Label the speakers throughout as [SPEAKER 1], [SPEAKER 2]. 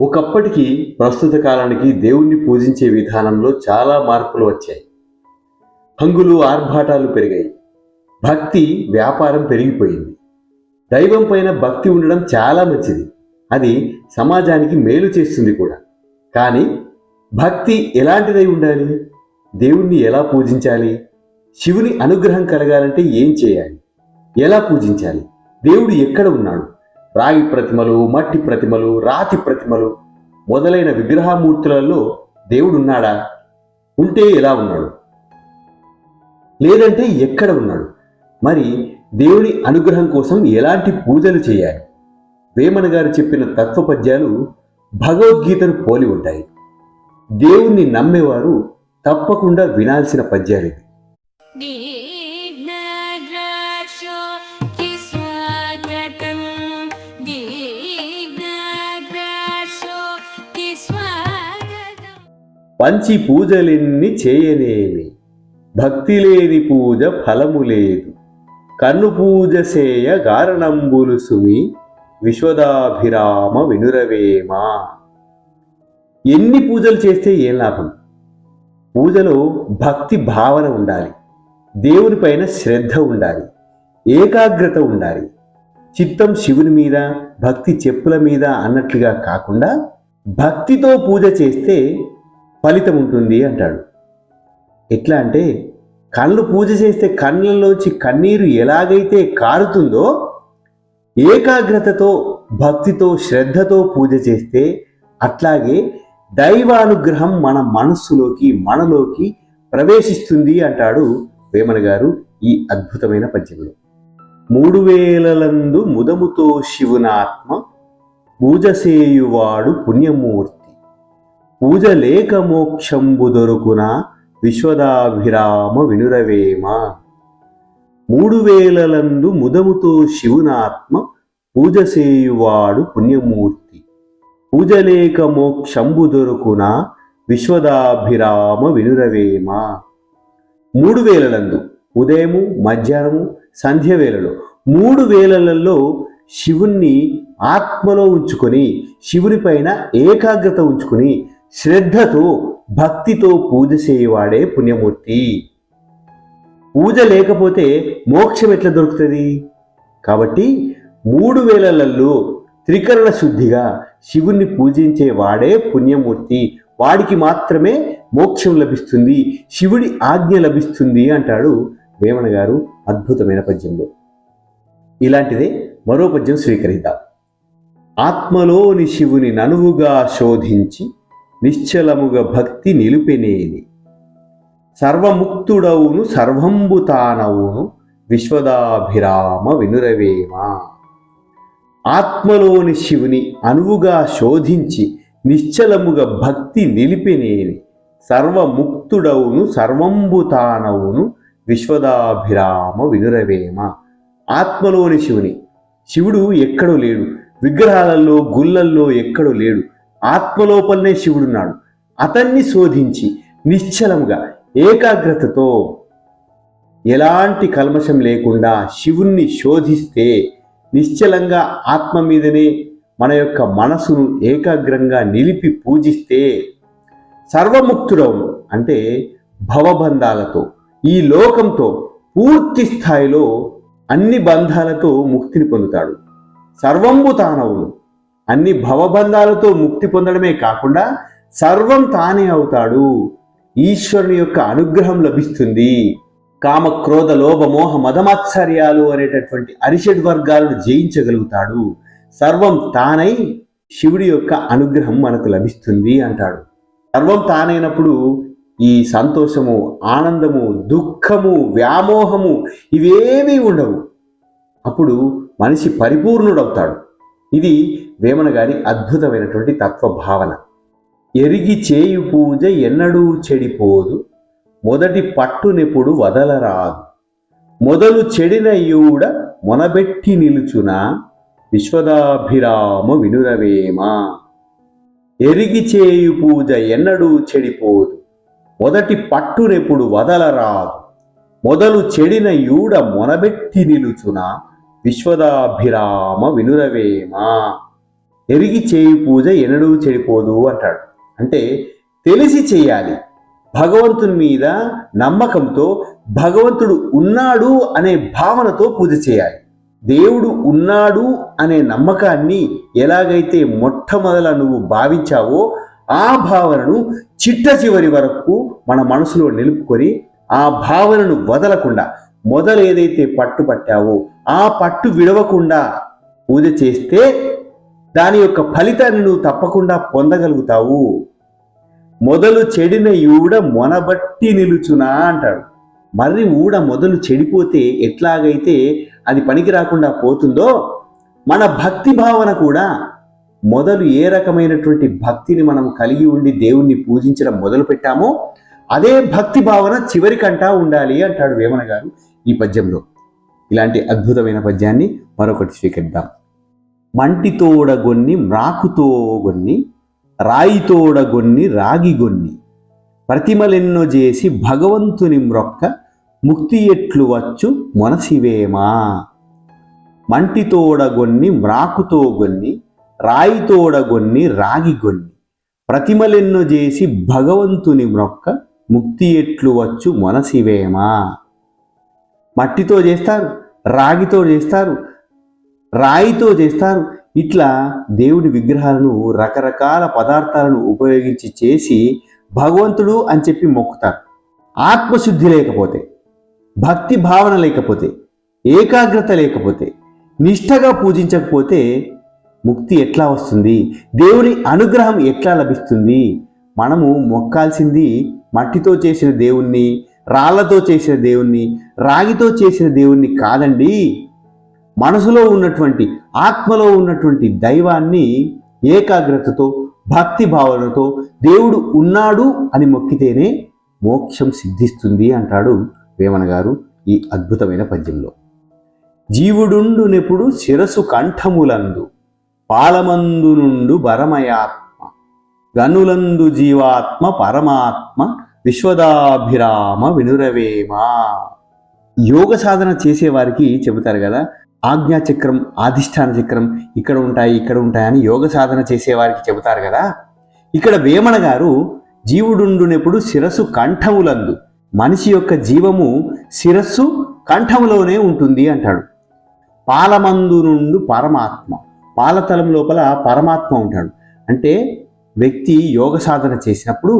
[SPEAKER 1] ఒకప్పటికి ప్రస్తుత కాలానికి దేవుణ్ణి పూజించే విధానంలో చాలా మార్పులు వచ్చాయి. హంగులు ఆర్భాటాలు పెరిగాయి. భక్తి వ్యాపారం పెరిగిపోయింది. దైవం పైన భక్తి ఉండడం చాలా మంచిది. అది సమాజానికి మేలు చేస్తుంది కూడా. కానీ భక్తి ఎలాంటిదై ఉండాలి? దేవుణ్ణి ఎలా పూజించాలి? శివుని అనుగ్రహం కలగాలంటే ఏం చేయాలి? ఎలా పూజించాలి? దేవుడు ఎక్కడ ఉన్నాడు? రాగి ప్రతిమలు మట్టి ప్రతిమలు రాతి ప్రతిమలు మొదలైన విగ్రహమూర్తులలో దేవుడు ఉన్నాడా ఉంటే ఎలా ఉన్నాడు? లేదంటే ఎక్కడ ఉన్నాడు? మరి దేవుని అనుగ్రహం కోసం ఎలాంటి పూజలు చేయాలి? వేమన గారు చెప్పిన తత్వపద్యాలు భగవద్గీతను పోలి ఉంటాయి. దేవుణ్ణి నమ్మేవారు తప్పకుండా వినాల్సిన పద్యాలు
[SPEAKER 2] ఇది
[SPEAKER 1] పంచి పూజలెన్ని చేయనేమి? భక్తి లేని పూజ ఫలము లేదు. కన్ను పూజ సేయ గారణంబులు సుమి విశ్వదాభిరామ వినురవేమా? ఎన్ని పూజలు చేస్తే ఏం లాభం? పూజలో భక్తి భావన ఉండాలి. దేవుని పైన శ్రద్ధ ఉండాలి. ఏకాగ్రత ఉండాలి. చిత్తం శివుని మీద భక్తి చెప్పుల మీద అన్నట్లుగా కాకుండా భక్తితో పూజ చేస్తే ఫలితం ఉంటుంది అంటాడు. ఎట్లా అంటే కళ్ళు పూజ చేస్తే కళ్ళలోంచి కన్నీరు ఎలాగైతే కారుతుందో ఏకాగ్రతతో భక్తితో శ్రద్ధతో పూజ చేస్తే అట్లాగే దైవానుగ్రహం మన మనస్సులోకి మనలోకి ప్రవేశిస్తుంది అంటాడు వేమన గారు ఈ అద్భుతమైన పద్యంలో మూడు వేలలందు ముదముతో శివునాత్మ పూజ సేయువాడు పుణ్యమూర్తి. పూజ లేక మోక్షంబు దొరుకున విశ్వదాభిరామ వినురవేమ మూడు వేలలందు ముదముతో శివునాత్మ పూజ చేయువాడు పుణ్యమూర్తి. పూజ లేక మోక్షంబు దొరుకున విశ్వదాభిరామ వినురవేమ మూడు వేలలందు ఉదయము మధ్యాహ్నము సంధ్య వేళలో మూడు వేలలలో శివుణ్ణి ఆత్మలో ఉంచుకొని శివుని పైన ఏకాగ్రత ఉంచుకొని శ్రద్ధతో భక్తితో పూజ చేయవాడే పుణ్యమూర్తి. పూజ లేకపోతే మోక్షం ఎట్లా దొరుకుతుంది? కాబట్టి మూడు వేలలలో త్రికరణ శుద్ధిగా శివుణ్ణి పూజించే వాడే పుణ్యమూర్తి. వాడికి మాత్రమే మోక్షం లభిస్తుంది శివుడి ఆజ్ఞ లభిస్తుంది అంటాడు వేమన గారు అద్భుతమైన పద్యంలో. ఇలాంటిదే మరో పద్యం స్వీకరిద్దాం. ఆత్మలోని శివుని ననువుగా శోధించి నిశ్చలముగా భక్తి నిలిపినేని. సర్వముక్తుడవును సర్వంబు తానవును విశ్వదాభిరామ వినురవేమ. ఆత్మలోని శివుని అనువుగా శోధించి నిశ్చలముగా భక్తి నిలిపినేని. సర్వముక్తుడవును సర్వంబు తానవును విశ్వదాభిరామ వినురవేమ. ఆత్మలోని శివుని శివుడు ఎక్కడో లేడు. విగ్రహాలలో గుళ్ళల్లో ఎక్కడో లేడు. ఆత్మలోపలనే శివుడున్నాడు. అతన్ని శోధించి నిశ్చలముగా ఏకాగ్రతతో ఎలాంటి కల్మషం లేకుండా శివుణ్ణి శోధిస్తే నిశ్చలంగా ఆత్మ మీదనే మన యొక్క మనసును ఏకాగ్రంగా నిలిపి పూజిస్తే సర్వముక్తుడవును. అంటే భవబంధాలతో ఈ లోకంతో పూర్తి స్థాయిలో అన్ని బంధాలతో ముక్తిని పొందుతాడు. సర్వంబు తానవును. అన్ని భవబంధాలతో ముక్తి పొందడమే కాకుండా సర్వం తానే అవుతాడు. ఈశ్వరుని యొక్క అనుగ్రహం లభిస్తుంది. కామ క్రోధ లోభ మోహ మదమాత్సర్యాలు అనేటటువంటి అరిషడ్ వర్గాలను జయించగలుగుతాడు. సర్వం తానై శివుడి యొక్క అనుగ్రహం మనకు లభిస్తుంది అంటాడు. సర్వం తానైనప్పుడు ఈ సంతోషము ఆనందము దుఃఖము వ్యామోహము ఇవేమీ ఉండవు. అప్పుడు మనిషి పరిపూర్ణుడవుతాడు. ఇది వేమన గారి అద్భుతమైనటువంటి తత్వ భావన ఎరిగి చేయు పూజ ఎన్నడూ చెడిపోదు. మొదటి పట్టునెప్పుడు వదలరాదు. మొదలు చెడిన యూడ మొనబెట్టి నిలుచున. విశ్వదాభిరామ వినురవేమ. ఎరిగి చేయు పూజ ఎన్నడూ చెడిపోదు. మొదటి పట్టునెప్పుడు వదలరాదు. మొదలు చెడిన యూడ మొనబెట్టి నిలుచున. విశ్వదాభిరామ వినురవేమ. ఎరిగి చేయి పూజ ఎన్నడూ చెడిపోదు అంటాడు. అంటే తెలిసి చేయాలి. భగవంతుని మీద నమ్మకంతో భగవంతుడు ఉన్నాడు అనే భావనతో పూజ చేయాలి. దేవుడు ఉన్నాడు అనే నమ్మకాన్ని ఎలాగైతే మొట్టమొదల నువ్వు భావించావో ఆ భావనను చిట్ట చివరి వరకు మన మనసులో నిలుపుకొని ఆ భావనను వదలకుండా మొదలు ఏదైతే పట్టు పట్టావో ఆ పట్టు విడవకుండా పూజ చేస్తే దాని యొక్క ఫలితాన్ని నువ్వు తప్పకుండా పొందగలుగుతావు. మొదలు చెడిన ఊడ మొనబట్టి నిలుచునా అంటాడు. మరి ఊడ మొదలు చెడిపోతే ఎట్లాగైతే అది పనికి రాకుండా పోతుందో మన భక్తి భావన కూడా మొదలు ఏ రకమైనటువంటి భక్తిని మనం కలిగి ఉండి దేవుణ్ణి పూజించడం మొదలు పెట్టామో అదే భక్తి భావన చివరికంటా ఉండాలి అంటాడు వేమన గారు ఈ పద్యంలో. ఇలాంటి అద్భుతమైన పద్యాన్ని మరొకటి స్వీకరిద్దాం. మంటితోడగొన్ని మ్రాకుతోగొన్ని రాయితోడగొన్ని రాగిగొన్ని ప్రతిమలెన్నో చేసి భగవంతుని మ్రొక్క ముక్తి ఎట్లు వచ్చు మొనసివేమా? మంటితోడగొన్ని మ్రాకుతోగొన్ని రాయితోడగొన్ని రాగిగొన్ని ప్రతిమలెన్నో చేసి భగవంతుని మ్రొక్క ముక్తి ఎట్లు వచ్చు మొనసివేమా? మట్టితో చేస్తారు రాగితో చేస్తారు రాయితో చేస్తారు. ఇట్లా దేవుడి విగ్రహాలను రకరకాల పదార్థాలను ఉపయోగించి చేసి భగవంతుడు అని చెప్పి మొక్కుతారు. ఆత్మశుద్ధి లేకపోతే భక్తి భావన లేకపోతే ఏకాగ్రత లేకపోతే నిష్ఠగా పూజించకపోతే ముక్తి ఎట్లా వస్తుంది? దేవుని అనుగ్రహం ఎట్లా లభిస్తుంది? మనము మొక్కాల్సింది మట్టితో చేసిన దేవుణ్ణి రాళ్ళతో చేసిన దేవుణ్ణి రాగితో చేసిన దేవుణ్ణి కాదండి. మనసులో ఉన్నటువంటి ఆత్మలో ఉన్నటువంటి దైవాన్ని ఏకాగ్రతతో భక్తి భావనతో దేవుడు ఉన్నాడు అని మొక్కితేనే మోక్షం సిద్ధిస్తుంది అంటాడు వేమన గారు ఈ అద్భుతమైన పద్యంలో. జీవుడుండునెప్పుడు శిరసు కంఠములందు పాలమందు నుండు భరమయాత్మ గనులందు జీవాత్మ పరమాత్మ విశ్వదాభిరామ వినురవేమ. యోగ సాధన చేసేవారికి చెబుతారు కదా ఆజ్ఞా చక్రం ఆధిష్టాన చక్రం ఇక్కడ ఉంటాయి ఇక్కడ ఉంటాయని యోగ సాధన చేసేవారికి చెబుతారు కదా. ఇక్కడ వేమన గారు జీవుడుండునెప్పుడు శిరస్సు కంఠములందు మనిషి యొక్క జీవము శిరస్సు కంఠములోనే ఉంటుంది అంటాడు. పాలమందు నుండు పరమాత్మ పాలతలం లోపల పరమాత్మ ఉంటాడు. అంటే వ్యక్తి యోగ సాధన చేసినప్పుడు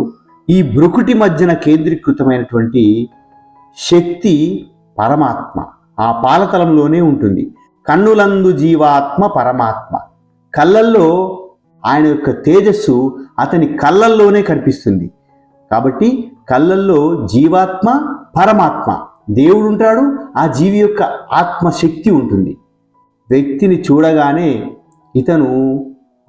[SPEAKER 1] ఈ బ్రుకుటి మధ్యన కేంద్రీకృతమైనటువంటి శక్తి పరమాత్మ. ఆ పాలతలంలోనే ఉంటుంది. కన్నులందు జీవాత్మ పరమాత్మ. కళ్ళల్లో ఆయన యొక్క తేజస్సు అతని కళ్ళల్లోనే కనిపిస్తుంది. కాబట్టి కళ్ళల్లో జీవాత్మ పరమాత్మ. దేవుడు ఉంటాడు ఆ జీవి యొక్క ఆత్మశక్తి ఉంటుంది. వ్యక్తిని చూడగానే ఇతను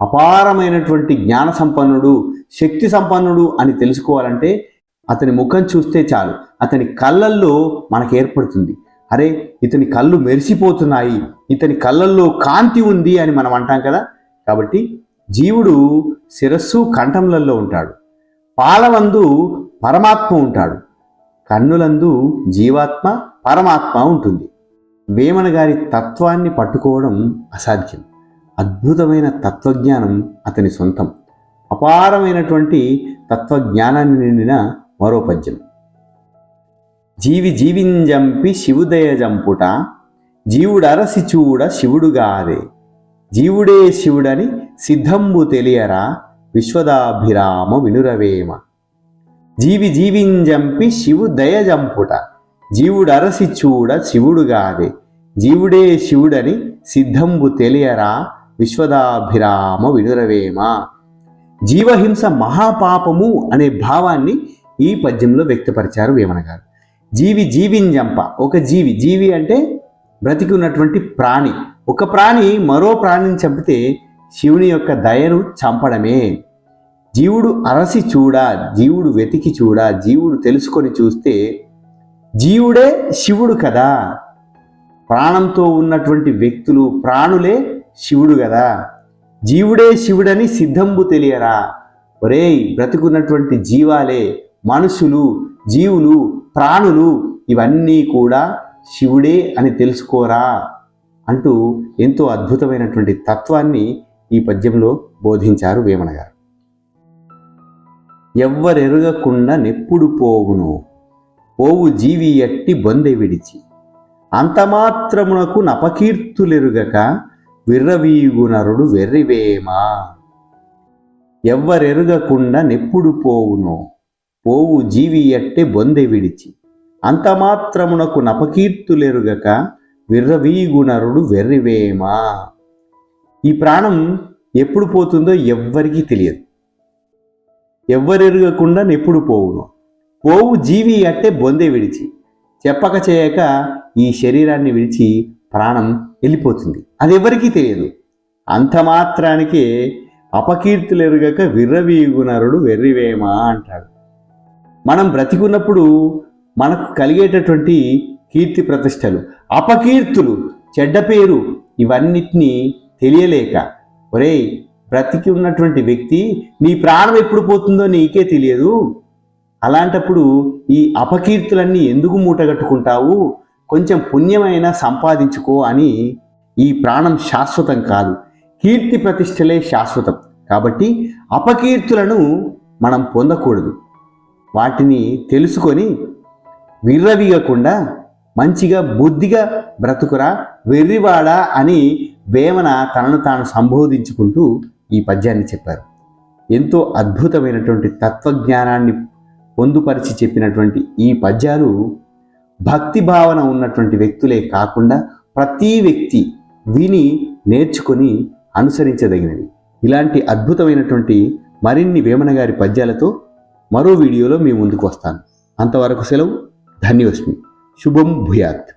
[SPEAKER 1] అపారమైనటువంటి జ్ఞాన సంపన్నుడు శక్తి సంపన్నుడు అని తెలుసుకోవాలంటే అతని ముఖం చూస్తే చాలు. అతని కళ్ళల్లో మనకు ఏర్పడుతుంది. అరే ఇతని కళ్ళు మెరిసిపోతున్నాయి ఇతని కళ్ళల్లో కాంతి ఉంది అని మనం అంటాం కదా? కాబట్టి జీవుడు శిరస్సు కంఠంలలో ఉంటాడు పాలవందు పరమాత్మ ఉంటాడు కన్నులందు జీవాత్మ పరమాత్మ ఉంటుంది. వేమన గారి తత్వాన్ని పట్టుకోవడం అసాధ్యం. అద్భుతమైన తత్వజ్ఞానం అతని సొంతం. అపారమైనటువంటి తత్వజ్ఞానాన్ని నిండిన మరో పద్యం. జీవి జీవింజంపి శివుదయ జంపుట జీవుడరసి చూడ శివుడుగాదే జీవుడే శివుడని సిద్ధంబు తెలియరా విశ్వదాభిరామ వినురవేమ. జీవి జీవింజంపి శివు దయజంపుట జీవుడరసి చూడ శివుడుగాదే జీవుడే శివుడని సిద్ధంబు తెలియరా విశ్వదాభిరామ వినురవేమ. జీవహింస మహాపాపము అనే భావాన్ని ఈ పద్యంలో వ్యక్తపరిచారు వేమన గారు జీవి జీవింజంప. ఒక జీవి జీవి అంటే బ్రతికి ఉన్నటువంటి ప్రాణి. ఒక ప్రాణి మరో ప్రాణిని చంపితే శివుని యొక్క దయను చంపడమే. జీవుడు అరసి చూడ జీవుడు వెతికి చూడ జీవుడు తెలుసుకొని చూస్తే జీవుడే శివుడు కదా. ప్రాణంతో ఉన్నటువంటి వ్యక్తులు ప్రాణులే శివుడు కదా. జీవుడే శివుడని సిద్ధంబు తెలియరా? ఒరేయ్ బ్రతుకున్నటువంటి జీవాలే మనుషులు జీవులు ప్రాణులు ఇవన్నీ కూడా శివుడే అని తెలుసుకోరా అంటూ ఎంతో అద్భుతమైనటువంటి తత్వాన్ని ఈ పద్యంలో బోధించారు వేమన గారు. ఎవ్వరెరుగకుండా నెప్పుడు పోవును పోవు జీవి ఎట్టి బొందె విడిచి. అంతమాత్రమునకు నపకీర్తులెరుగక విర్రవీగునరుడు వెర్రివేమా. ఎవ్వరెరుగకుండా నెప్పుడు పోవును పోవు జీవి ఎట్టె బొందె విడిచి. అంతమాత్రమునకు నపకీర్తులెరుగక విర్రవీగుణరుడు వెర్రివేమా. ఈ ప్రాణం ఎప్పుడు పోతుందో ఎవ్వరికీ తెలియదు. ఎవ్వరెరగకుండా నెప్పుడు పోవును. పోవు జీవి అట్టే బొందె విడిచి. చెప్పక చేయక ఈ శరీరాన్ని విడిచి ప్రాణం వెళ్ళిపోతుంది. అది ఎవరికీ తెలియదు. అంత మాత్రానికే అపకీర్తులెరుగక విర్రవీగునరుడు వెర్రివేమా అంటాడు. మనం బ్రతికున్నప్పుడు మనకు కలిగేటటువంటి కీర్తి ప్రతిష్టలు అపకీర్తులు చెడ్డ పేరు ఇవన్నిటినీ తెలియలేక ఒరేయ్ బ్రతికి ఉన్నటువంటి వ్యక్తి నీ ప్రాణం ఎప్పుడు పోతుందో నీకే తెలియదు. అలాంటప్పుడు ఈ అపకీర్తులన్నీ ఎందుకు మూటగట్టుకుంటావు? కొంచెం పుణ్యమైన సంపాదించుకో అని ఈ ప్రాణం శాశ్వతం కాదు. కీర్తి ప్రతిష్టలే శాశ్వతం. కాబట్టి అపకీర్తులను మనం పొందకూడదు. వాటిని తెలుసుకొని విర్రవీయకుండా మంచిగా బుద్ధిగా బ్రతుకురా వెర్రివాడా అని వేమన తనను తాను సంబోధించుకుంటూ ఈ పద్యాన్ని చెప్పారు. ఎంతో అద్భుతమైనటువంటి తత్వజ్ఞానాన్ని పొందుపరిచి చెప్పినటువంటి ఈ పద్యాలు భక్తి భావన ఉన్నటువంటి వ్యక్తులే కాకుండా ప్రతి వ్యక్తి విని నేర్చుకొని అనుసరించదగినవి. ఇలాంటి అద్భుతమైనటువంటి మరిన్ని వేమన గారి పద్యాలతో మరో వీడియోలో మీ ముందుకు వస్తాను. అంతవరకు సెలవు. ధన్యోస్మి. శుభం భూయాత్.